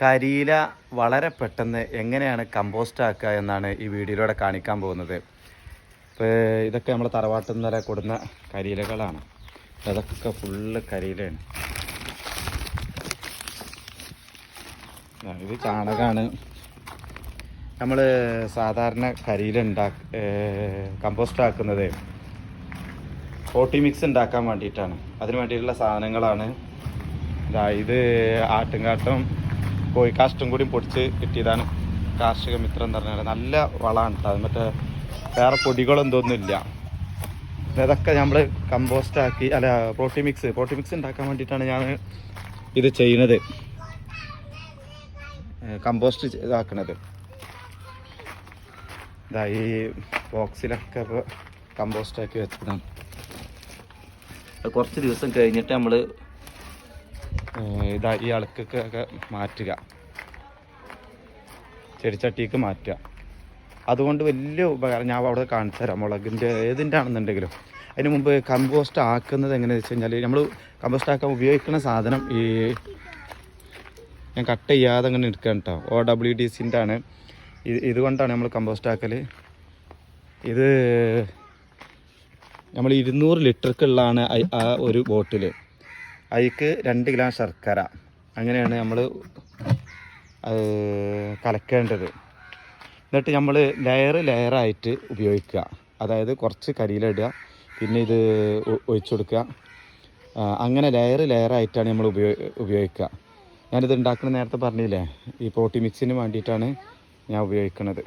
കരിയില വളരെ പെട്ടെന്ന് എങ്ങനെയാണ് കമ്പോസ്റ്റ് ആക്കുക എന്നാണ് ഈ വീഡിയോയിലൂടെ കാണിക്കാൻ പോകുന്നത്. ഇപ്പോൾ ഇതൊക്കെ നമ്മൾ തറവാട്ടിൽ നിന്ന് വരെ കൊടുന്ന കരിയിലകളാണ്. അതൊക്കെ ഫുള്ള് കരിയിലയാണ്. ഇത് ചാണകമാണ് നമ്മൾ സാധാരണ കരിയില കമ്പോസ്റ്റ് ആക്കുന്നത് പോട്ടി മിക്സ് ഉണ്ടാക്കാൻ വേണ്ടിയിട്ടാണ്. അതിന് വേണ്ടിയിട്ടുള്ള സാധനങ്ങളാണ്. ഇതാ ഇത് ആട്ടുംകാട്ടം കോഴിക്കാഷ്ടം കൂടി പൊടിച്ച് കിട്ടിയതാണ് കാർഷിക മിത്രം എന്ന് പറഞ്ഞാൽ നല്ല വളമാണ് കേട്ടോ മറ്റേ വേറെ പൊടികളെന്തോന്നുമില്ല ഇതൊക്കെ നമ്മൾ കമ്പോസ്റ്റ് ആക്കി അല്ല പ്രോട്ടീൻ മിക്സ് പ്രോട്ടീൻ മിക്സ് ഉണ്ടാക്കാൻ വേണ്ടിയിട്ടാണ് ഞാൻ ഇത് ചെയ്യുന്നത്. കമ്പോസ്റ്റ് ഇതാക്കണത്. ഇതാ ഈ ബോക്സിലൊക്കെ കമ്പോസ്റ്റ് ആക്കി വെച്ചതാണ്. കുറച്ച് ദിവസം കഴിഞ്ഞിട്ട് നമ്മൾ ഇതാ ഈ അളുക്കൊക്കെ മാറ്റുക. ചെടിച്ചട്ടിക്ക് മാറ്റുക. അതുകൊണ്ട് വലിയ ഉപകാരം ഞാൻ അവിടെ കാണിച്ചു തരാം മുളകിന്റെ ഏതിന്റെ ആണെന്നുണ്ടെങ്കിലും. അതിന് മുമ്പ് കമ്പോസ്റ്റ് ആക്കുന്നത് എങ്ങനെയാണെന്ന് വെച്ച് കഴിഞ്ഞാൽ നമ്മൾ കമ്പോസ്റ്റ് ആക്കാൻ ഉപയോഗിക്കുന്ന സാധനം ഈ ഞാൻ കട്ട് ചെയ്യാതെ അങ്ങനെ എടുക്കാൻ കേട്ടോ ഒ ഡബ്ല്യു ഡി സിന്റെ ആണ്. ഇത് ഇതുകൊണ്ടാണ് നമ്മൾ കമ്പോസ്റ്റ് ആക്കൽ ഇത് നമ്മൾ ഇരുന്നൂറ് ലിറ്റർക്കുള്ളതാണ് ആ ഒരു ബോട്ടിൽ അതിക്ക് രണ്ട് ഗ്രാം ശർക്കര. അങ്ങനെയാണ് നമ്മൾ കലക്കേണ്ടത്. എന്നിട്ട് നമ്മൾ ലെയർ ലെയറായിട്ട് ഉപയോഗിക്കുക. അതായത് കുറച്ച് കരിയിലിടുക പിന്നെ ഇത് ഒഴിച്ചു കൊടുക്കുക. അങ്ങനെ ലെയർ ലെയറായിട്ടാണ് നമ്മൾ ഉപയോഗ ഉപയോഗിക്കുക. ഞാനിത് ഉണ്ടാക്കുന്ന നേരത്തെ പറഞ്ഞില്ലേ ഈ പ്രോട്ടീൻ മിക്സിന് വേണ്ടിയിട്ടാണ് ഞാൻ ഉപയോഗിക്കുന്നത്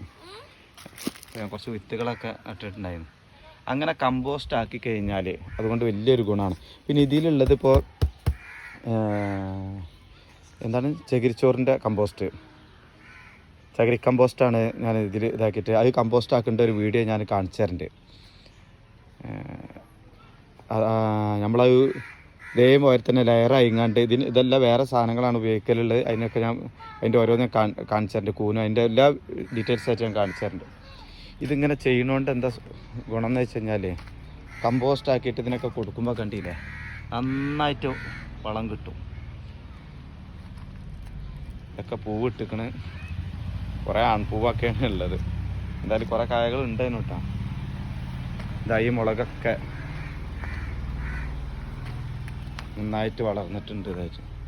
കുറച്ച് വിത്തുകളൊക്കെ ഇട്ടിട്ടുണ്ടായിരുന്നു. അങ്ങനെ കമ്പോസ്റ്റ് ആക്കി കഴിഞ്ഞാൽ അതുകൊണ്ട് വലിയൊരു ഗുണമാണ്. പിന്നെ ഇതിലുള്ളത് ഇപ്പോൾ എന്താണ്? ചകിരിച്ചോറിന്റെ കമ്പോസ്റ്റ്. ചകിരി കമ്പോസ്റ്റാണ് ഞാൻ ഇതിൽ ഇതാക്കിയിട്ട്. അത് കമ്പോസ്റ്റ് ആക്കേണ്ട ഒരു വീഡിയോ ഞാൻ കാണിച്ചു തരുന്നുണ്ട് നമ്മളത് ഇതേപോലെ തന്നെ ലെയർ അയങ്ങാണ്ട് ഇതിന് ഇതെല്ലാം വേറെ സാധനങ്ങളാണ് ഉപയോഗിക്കലുള്ളത്. അതിനൊക്കെ ഞാൻ അതിന്റെ ഓരോന്ന് കാണിച്ചു തരുന്നുണ്ട് കൂനും അതിന്റെ എല്ലാ ഡീറ്റെയിൽസ് ആയിട്ട് ഞാൻ കാണിച്ചു തരുന്നുണ്ട് ഇതിങ്ങനെ ചെയ്യണോണ്ട് എന്താ ഗുണം എന്ന് വെച്ച് കഴിഞ്ഞാൽ കമ്പോസ്റ്റ് ആക്കിയിട്ട് ഇതിനൊക്കെ കൊടുക്കുമ്പോൾ കണ്ടില്ലേ? നന്നായിട്ട് വളം കിട്ടും. ഇതൊക്കെ പൂവ് ഇട്ടിക്കണ്. കുറേ ആൺപൂവൊക്കെയാണ് ഉള്ളത്. എന്തായാലും കുറേ കായകൾ ഉണ്ട് കേട്ടോ. ഇതായി മുളകൊക്കെ നന്നായിട്ട് വളർന്നിട്ടുണ്ട് ഇതായിട്ട്.